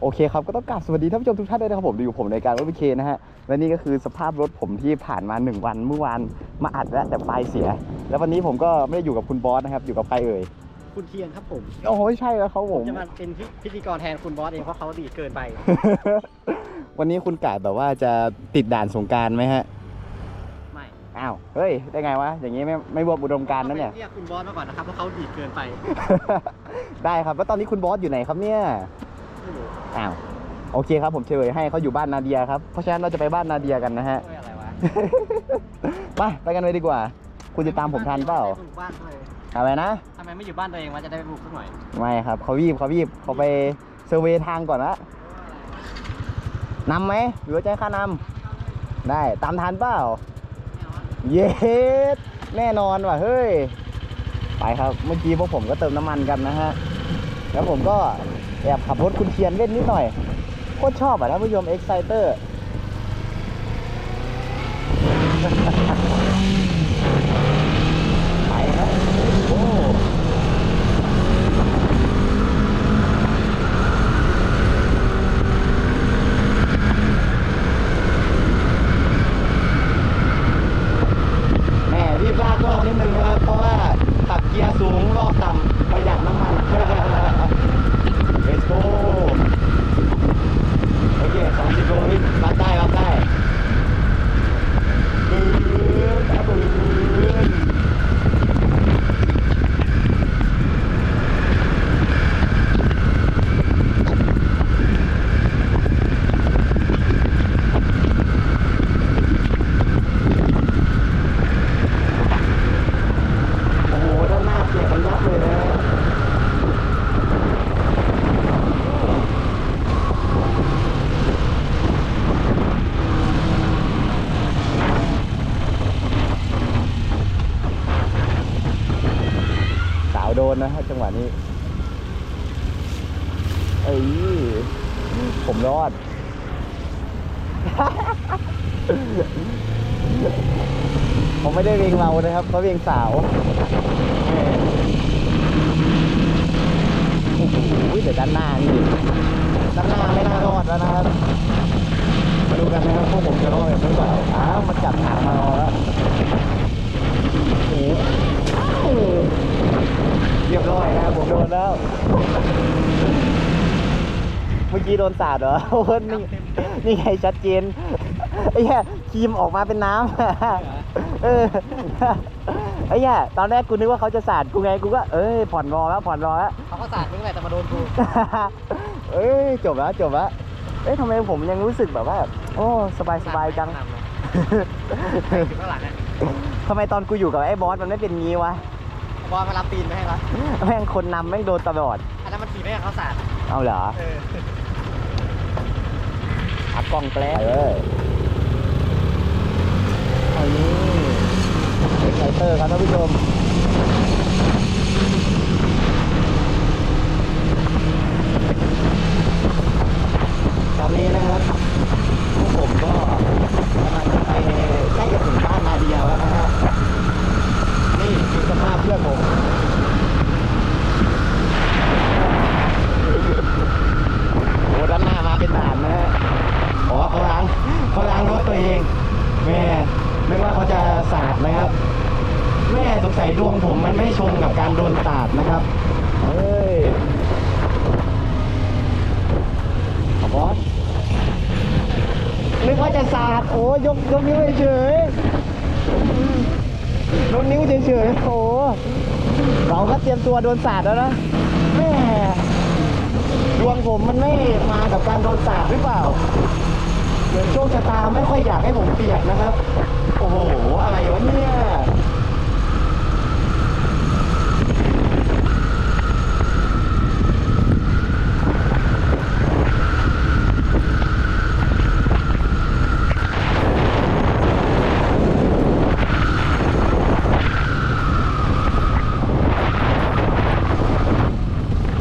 โอเคครับ ก็ต้องกราบสวัสดีท่านผู้ชมทุกท่านด้วยนะครับผมอยู่ผมในการรถพีเคนะฮะ และนี่ก็คือสภาพรถผมที่ผ่านมา 1 วันเมื่อวานมาอัดแล้วแต่ไฟเสีย แล้ววันนี้ผมก็ไม่ได้อยู่กับคุณบอสนะครับ อยู่กับใครเอ่ยคุณเทียนครับผมโอ้โหใช่แล้วเขาผมจะมาเป็นพิธีกรแทนคุณบอสเองเพราะเขาดีดเกินไป วันนี้คุณกาดแบบว่าจะติดด่านสงกรารไหมฮะไม่อ้าวเฮ้ยได้ไงวะอย่างงี้ไม่ไม่รวมอุดมการณ์นั่นเนี่ยเรียกคุณบอสมาก่อนนะครับเพราะเขาดีดเกินไป ได้ครับแล้วตอนนี้คุณบอสอยู่ไหนครับเนี่ยไม่รู้ อ้าวโอเคครับผมเฉลยให้เขาอยู่บ้านนาเดียครับเพราะฉะนั้นเราจะไปบ้านนาเดียกันนะฮะช่วยอะไรวะไปไปกันเลยดีกว่า คุณจะตามผมทันเปล่าบุกบ้านเลยอะไรนะ ทำไมไม่อยู่บ้านตัวเองวะจะได้ไปบุกสักหน่อยไม่ครับเขาวีบเขาวีบเขาไปเซอร์เวย์ทางก่อนละนำไหมหรือว่าจะให้ข้านำได้ตามทันเปล่า เย็ดแน่นอนว่ะเฮ้ย ไปครับเมื่อกี้พวกผมก็เติมน้ำมันกันนะฮะ แล้วผมก็ แอบขับรถคุณเทียนเล่นนิดหน่อยโคตรชอบอะท่านผู้ชมเอ็กไซเตอร์ครับโอ้ แม่รีบลากรอบนิดนึงนะครับ เพราะว่าขับเกียร์สูงรอบต่ำประหยัดน้ำมัน Let's go โอเค30โลนี่วัดได้วัดได้ปืนปืนโอ้โห ด้านหน้าเปียกมันยับเลยนะ สาวโดนนะฮะจังหวะนี้ เอ้ย ผมรอด ผมไม่ได้เวียงเรานะครับเขาเวียงสาวโอ้โหเดี๋ยวด้านหน้านี่ด้านหน้าไม่น่ารอดแล้วนะครับมาดูกันนะครับพวกผมจะรอดหรือเปล่าอ้าวมันจับหางมารอแล้วเรียบร้อยนะครับผมโดนแล้ว เมื่อกี้โดนสาดเหรอโอ้โหนี่นี่ไงชัดเจนไอ้แย่ครีมออกมาเป็นน้ำ เออไอ้แย่ตอนแรกกูนึกว่าเขาจะสาดกูไงกูก็เอ้ยผ่อนรอแล้วผ่อนรอแล้ว เขาก็สาดมึงแหละแต่มาโดนกูเอ้ยจบแล้วจบแล้วเอ้ยทำไมผมยังรู้สึกแบบว่า โอ้สบายสบายจังนำเลยอยู่ข้างหลังอะทำไมตอนกูอยู่กับไอ้บอสมันไม่เป็นงี้วะบอลมารับตีนไปให้ละแม่งคนนำแม่งโดนตลอดอันนั้นมันขี่ไม่ให้เขาสาดเอาเหรอเอออัพกล้องแกล้งเออเอา นี่เอ็กไซเตอร์ครับท่านผู้ชมตอนนี้นะครับพวกผมก็กำลังจะไปใกล้จะถึงบ้านนาเดียแล้วนะฮะนี่คือสภาพเพื่อนผม โอ้ด้านหน้ามาเป็นด่านนะฮะอ๋อเขาล้างเขาล้างรถตัวเอง แม่ไม่ว่าเขาจะสาดนะครับ แม่สงสัยดวงผมมันไม่ชงกับการโดนสาดนะครับ เฮ้ยเอาบอสนึกว่าจะสาด โอ้ ยกยกนิ้วเฉยๆยกนิ้วเฉยๆโอ้เราก็เตรียมตัวโดนสาดแล้วนะแม่ดวงผมมันไม่มากับการโดนสาดหรือเปล่าเหมือนโชคชะตาไม่ค่อยอยากให้ผมเปียกนะครับ โอ้โห อะไรวะเนี่ย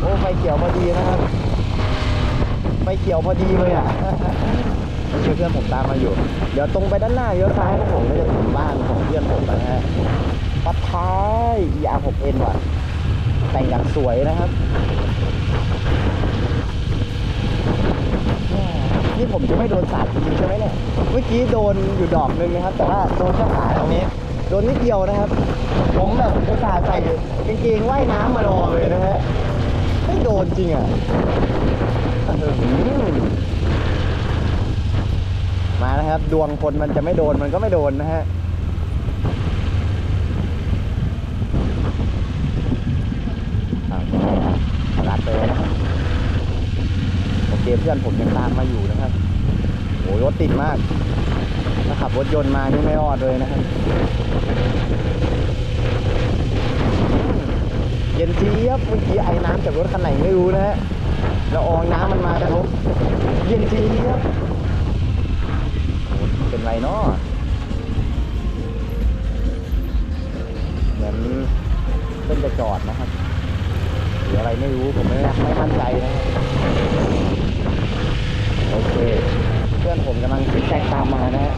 โอ้ไฟเขียวพอดีนะครับ ไฟเขียวพอดีเลยอะ เพื่อนเพื่อนผมตามมาอยู่ เดี๋ยวตรงไปด้านหน้าเลี้ยวซ้ายของผมก็จะถึงบ้านของเพื่อนผมนะฮะปัดท้าย ER 6 N ว่ะ แต่งอย่างสวยนะครับนี่ผมจะไม่โดนสาดจริงๆใช่ไหมเนี่ยเมื่อกี้โดนอยู่ดอกหนึ่งนะครับ แต่ว่าโดนแค่ขาตรงนี้ โดนนิดเดียวนะครับ ผมแบบอุตส่าห์ใส่กางเกงว่ายน้ำมารอเลยนะฮะไม่โดนจริงอะอื้อหือมานะครับ ดวงคนมันจะไม่โดนมันก็ไม่โดนนะฮะ อะรั ดเลยนะโอเคเพื่อนผมยังตามมาอยู่นะครับโอ้ยรถติดมากถ้าขับรถยนต์มานี่ไม่รอดเลยนะครับ เย็นเจี๊ยบเมื่อกี้ไอ้น้ำจากรถคันไหนไม่รู้นะฮะแล้วอองน้ำมันมากระทบเย็นเจี๊ยบเป็นไรเนาะเหมือนเพิ่งจะจอดนะครับ หรืออะไรไม่รู้ผมไม่ไม่มั่นใจนะโอเค เพื่อนผมกำลังซิกแซกตามมานะฮะ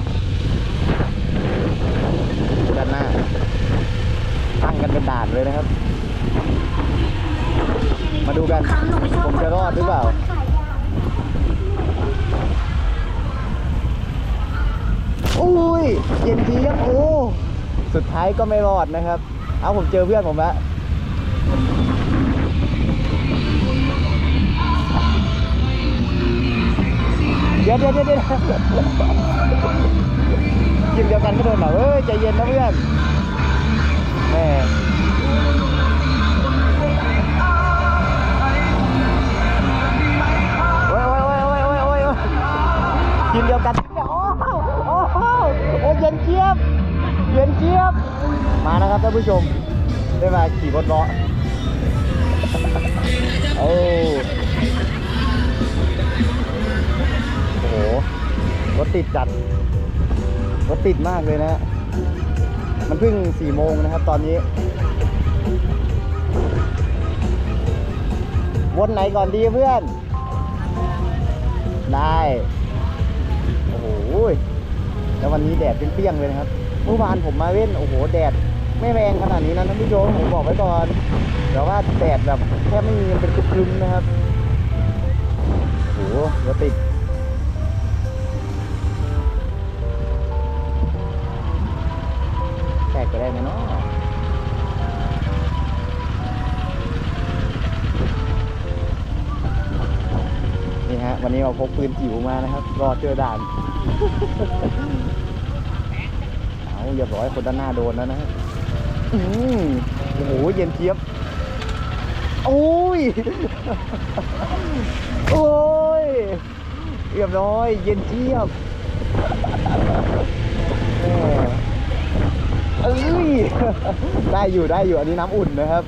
ด้านหน้า ตั้งกันเป็นด่านเลยนะครับ มาดูกัน ผมจะรอดหรือเปล่าอุ้ยเย็นทีครับโอ้สุดท้ายก็ไม่รอดนะครับ เอาผมเจอเพื่อนผมแล้ว เดี๋ยวเดี๋ยวเดี๋ยวเดี๋ยวยิงเดียวกันก็โดนเหรอเอ้ยใจเย็นนะเพื่อนแม่โอ้ยโอ้ยโอ้ยโอ้ยโอ้ยโอ้ยโอ้ยยิงเดียวกันโอ้โหโอ้โหโอ้ยเย็นเจี๊ยบเย็นเจี๊ยบมานะครับท่านผู้ชมได้มาขี่รถเลาะโอ้ รถติดจัด รถติดมากเลยนะ มันเพิ่งสี่โมงนะครับตอนนี้ วนไหนก่อนดีเพื่อน ได้ โอ้โห แล้ววันนี้แดดเปรี้ยงเลยนะครับ เมื่อวานผมมาเล่นโอ้โห แดดไม่แรงขนาดนี้นะท่านผู้ชมผมบอกไว้ก่อนแต่ว่าแดดแบบแทบไม่มีมันเป็นครึมๆนะครับ โอ้โหรถติด แตกไปได้ไหมเนาะนี่ฮะ วันนี้เราพกปืนจิ๋วมานะครับ รอเจอด่าน เอาเรียบร้อยคนด้านหน้าโดนแล้วนะฮะอืมโอ้โห เย็นเจี๊ยบ โอ้ย โอ้ย เรียบร้อย เย็นเจี๊ยบ อ้ยได้อยู่ได้อยู่อันนี้น้ำอุ่นนะครับ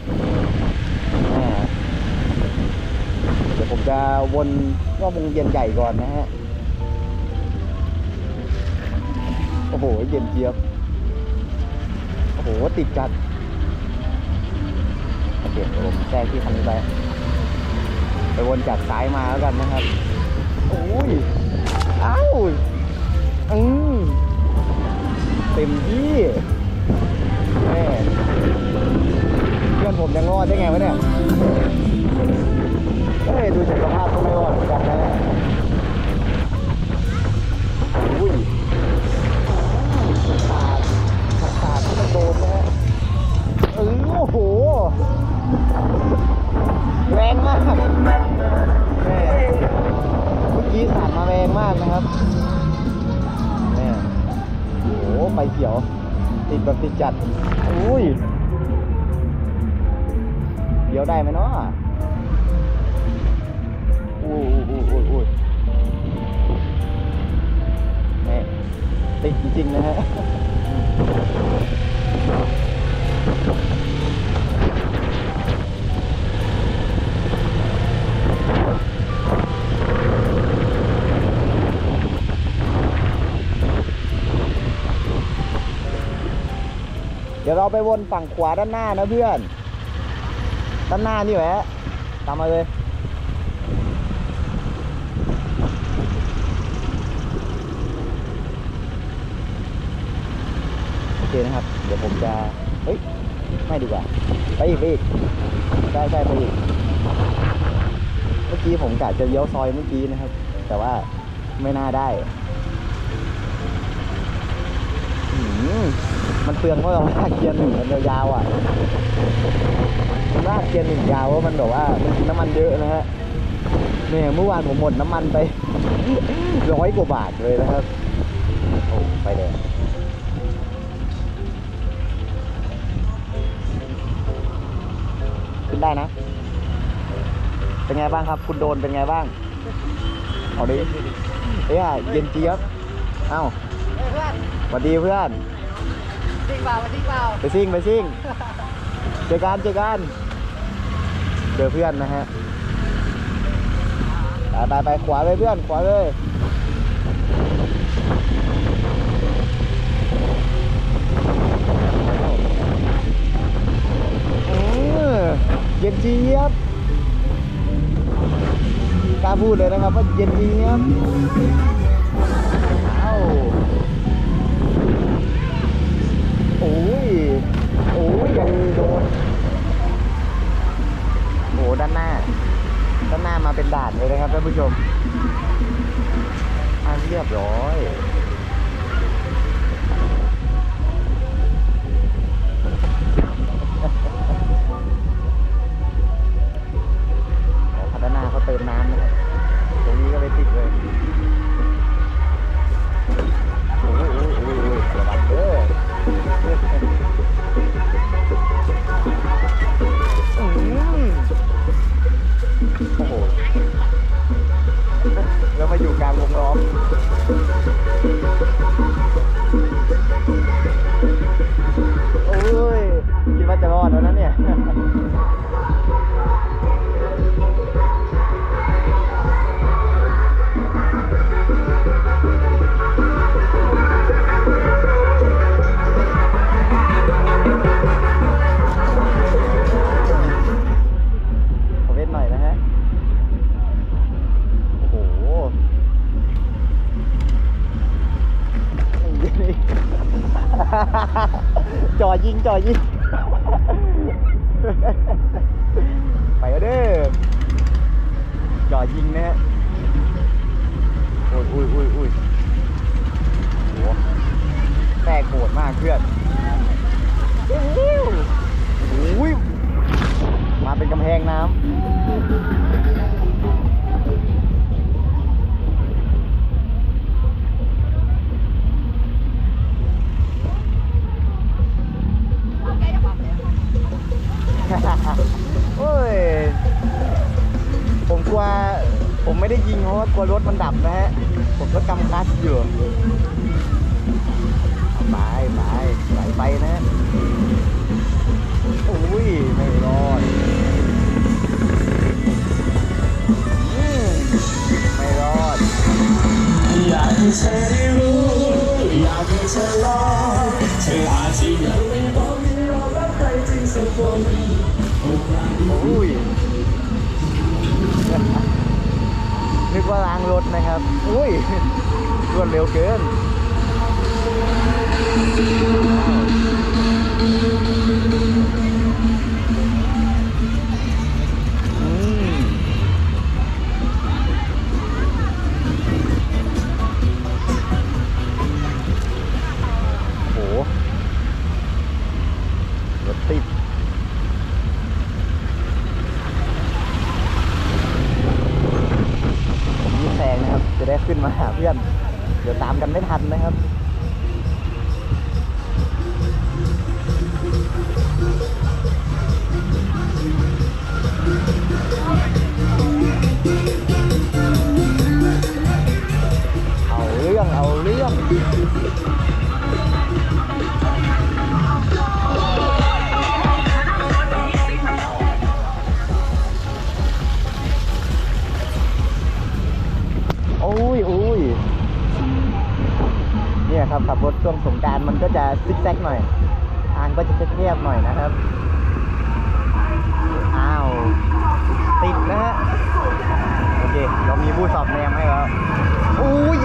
เดี๋ยวผมจะวนรอบวงเย็นใหญ่ก่อนนะฮะ โอ้โห เย็นเจี๊ยบ โอ้โห ติดจัดโอเคเดี๋ยวผมแทรกที่คันนี้ไป ไปวนจากซ้ายมาแล้วกันนะครับ โอ้ยเอ้าอืมเต็มที่ ได้ไงวะเนี่ย ริงๆนะฮะเดี๋ยวเราไปวนฝั่งขวาด้านหน้านะเพื่อน ด้านหน้านี่แหละตามมาเลย เคนะครับ เดี๋ยวผมจะ เฮ้ย ไม่ดีกว่า ไปอีกไปอีกใช่ใช่ไปอีก เมื่อกี้ผมกะจะเลี้ยวซอยเมื่อกี้นะครับ แต่ว่าไม่น่าได้มมันเปลืองเพราะเราลากเกียร์หนึ่งมันยาวๆอะลากเกียร์หนึ่งยาวว่ามันแบบว่ามันน้ำมันเยอะนะฮะเนี่ยเมื่อวานผมหมดน้ำมันไปร้อยกว่าบาทเลยนะครับ โอ้ไปแดง ได้นะ เป็นไงบ้างครับ คุณโดนเป็นไงบ้างเอาดิเอ้ยเย็นเจี๊ยบเอ้าเฮ้ยเพื่อนสวัสดีเพื่อนจริงเปล่าจริงเปล่าไปซิ่งไปซิ่งเจอกันเจอกันเจอเพื่อนนะฮะไปไปไปขวาเลยเพื่อนขวาเลยอือ เย็นเจี๊ยบกล้าพูดเลยนะครับว่าเย็นเจี๊ยบเอ้าโอ้ยโอ้ยยังโดนโอ้ด้านหน้า ด้านหน้ามาเป็นด่านเลยนะครับท่านผู้ชมอันเรียบร้อย จ่อยิงจ่อยิง ไปเด้อจ่อยิงนะฮะโอ้ยอุ้ยอุ้ยอุ้ยโหแตกโหดมากเพื่อนโอ้ยมาเป็นกำแพงน้ำ โอ้ย ผมกลัว ผมไม่ได้ยิงเพราะว่ากลัวรถมันดับนะฮะ ผมก็กำคลัสอยู่ไปไปไหลไปนะโอ้ย ไม่รอดไม่รอด อยากให้เธอได้รู้ อยากให้เธอลองเธออาจจะยังไม่บอกให้เรารักใครจริงสักคน อ้ยนึกว่าล้างรถนะครับ อุ้ยรวดเร็วเกิน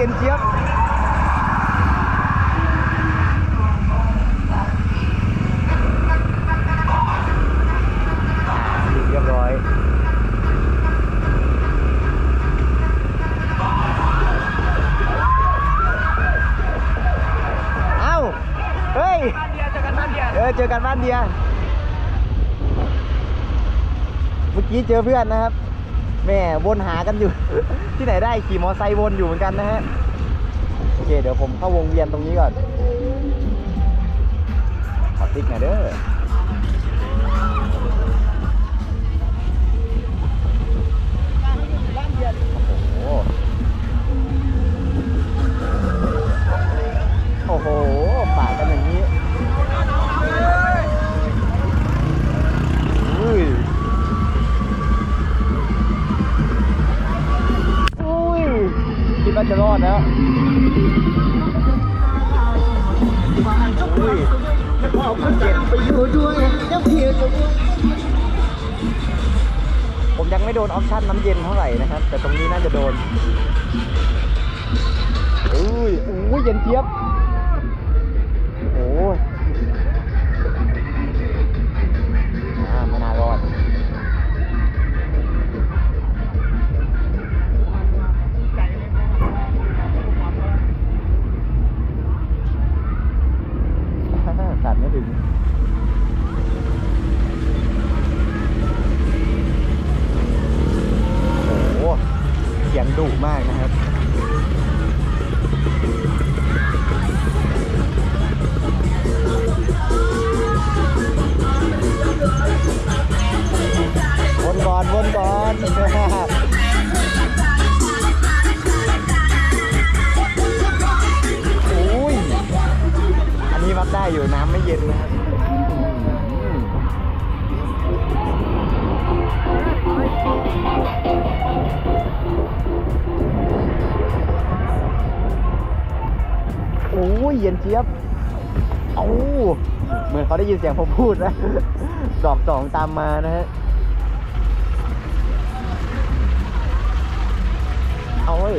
ย็นเจี๊ยบรียบร้อยเอาเฮ้ยเเจอกันบ้านเดียเมื่อกี้เจอเพื่อนนะครับ แม่วนหากันอยู่ ที่ไหนได้ขี่มอไซค์วนอยู่เหมือนกันนะฮะโอเคเดี๋ยวผมเข้าวงเวียนตรงนี้ก่อน ขอติ๊กหน่อยเด้อ อุ้ยอุ้ยเย็นเทียบโอ้ย จี๊ยบเอาเหมือนเขาได้ยินเสียงผมพูดนะ ดอกสองตามมานะฮะ เอาเว้ย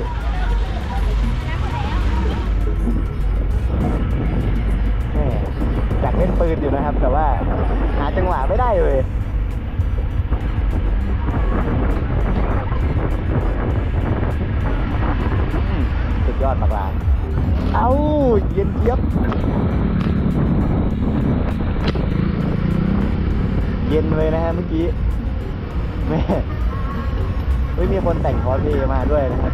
เมื่อกี้แม่เฮ้ยมีคนแต่งคอสเพลย์มาด้วยนะครับ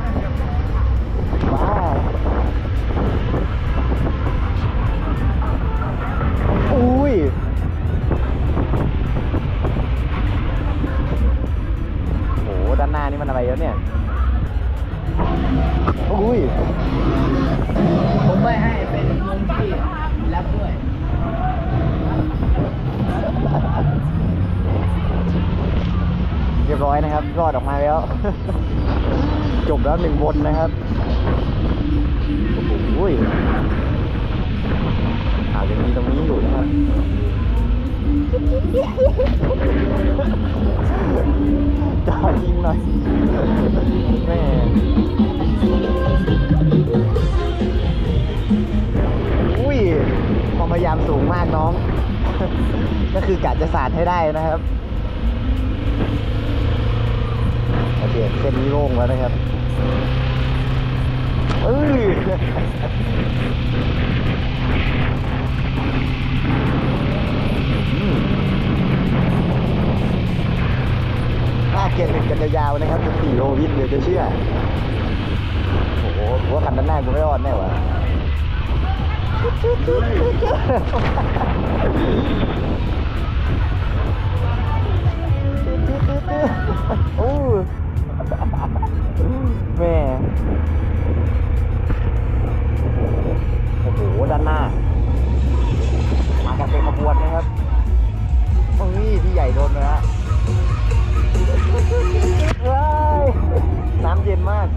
รออดออกมาแล้ว จบแล้วหนึ่งวนนะครับโอ้โหอาจจะมีตรงนี้อยู่นะครับจอดยิงหน่อยแม่อุ้ยความพยายามสูงมากน้อง ก็คือกะจะสาดให้ได้นะครับ เกีเส้นนี้โล่งแล้วนะครับเอ้ยห้าเกล็ร์ติดกันยาวนะครับสิบสี่โลวิทเดี๋ยวจะเชื่อ โอ้โหหัวคันด้านหน้ากูไม่รอดแน่วะโอ้ แม่โอ้โหด้านหน้า มากันเป็นขบวนนะครับโอ้ยพี่ใหญ่โดนไปแล้น้ำเย็นมาก